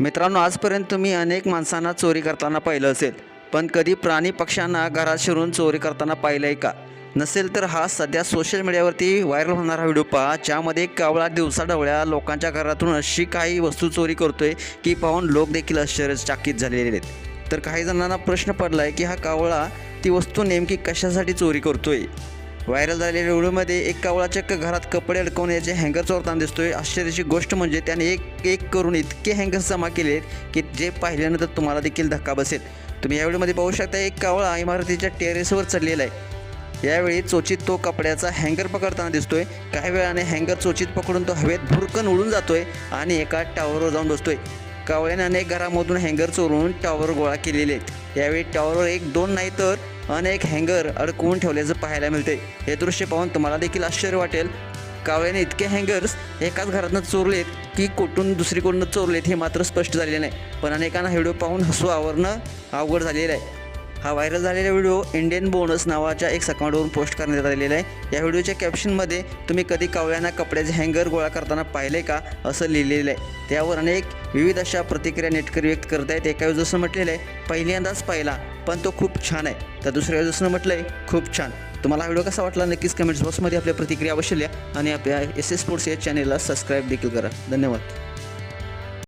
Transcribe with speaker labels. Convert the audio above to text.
Speaker 1: मित्रांनो आजपर्यंत तुम्ही अनेक माणसांना चोरी करताना पाहिलं असेल पण कधी प्राणी पक्ष्यांना घरात शिरून चोरी करताना पाहिलं आहे का? नसेल तर हा सध्या सोशल मीडियावरती व्हायरल होणारा व्हिडिओ पहा ज्यामध्ये कावळा दिवसाढवळ्या लोकांच्या घरातून अशी काही वस्तू चोरी करतोय की पाहून लोक देखील आश्चर्यचकित झालेले आहेत. तर काही जणांना प्रश्न पडला आहे की हा कावळा ती वस्तू नेमकी कशासाठी चोरी करतोय? व्हायरल झालेल्या व्हिडिओमध्ये एक कावळा चक्क घरात कपडे अडकवण्याचे हँगर चोरताना दिसतोय. आश्चर्याची गोष्ट म्हणजे त्याने एक एक करून इतके हँगर जमा केले की जे पाहिल्यानंतर तुम्हाला देखील धक्का बसेल. तुम्ही या व्हिडिओमध्ये पाहू शकता एक कावळा इमारतीच्या टेरेसवर चढलेला आहे. यावेळी चोचीत तो कपड्याचा हँगर पकडताना दिसतोय. काही वेळाने हँगर चोचीत पकडून तो हवेत भुरकन उडून जातोय आणि एका टावरवर जाऊन बसतोय. कावळ्याने अनेक घरामधून हँगर चोरून टॉवर गोळा केलेले आहेत. यावेळी टॉवरवर एक दोन नाही तर अनेक हँगर अडकवून ठेवल्याचं पाहायला मिळते हे दृश्य पाहून तुम्हाला देखील आश्चर्य वाटेल. कावळ्याने इतके हँगर्स एकाच घरातनं चोरलेत की कुठून दुसरीकडून चोरलेत हे मात्र स्पष्ट झालेले नाही. पण अनेकांना व्हिडिओ पाहून हसू आवरणं अवघड झालेलं आहे. हा व्हायरल झालेला व्हिडिओ इंडियन बोनस नावाच्या एक अकाउंटवरून पोस्ट करण्यात आलेला आहे. या व्हिडिओच्या कॅप्शनमध्ये तुम्ही कधी कावळ्यांना कपड्याचे हँगर गोळा करताना पाहिले का असं लिहिलेलं आहे. त्यावर अनेक विविध अशा प्रतिक्रिया नेटकरी व्यक्त करत आहेत. एका वेळेस जसं म्हटलेलं आहे पहिल्यांदाच पाहिला पण तो खूप छान आहे. तर दुसऱ्या वेळेस जसं म्हटलं आहे खूप छान. तुम्हाला हा व्हिडिओ कसा वाटला नक्कीच कमेंट्स बॉक्समध्ये आपल्या प्रतिक्रिया अवश्य लिहा आणि आपल्या एस एस स्पोर्ट्स या चॅनेलला सबस्क्राईब देखील करा. धन्यवाद.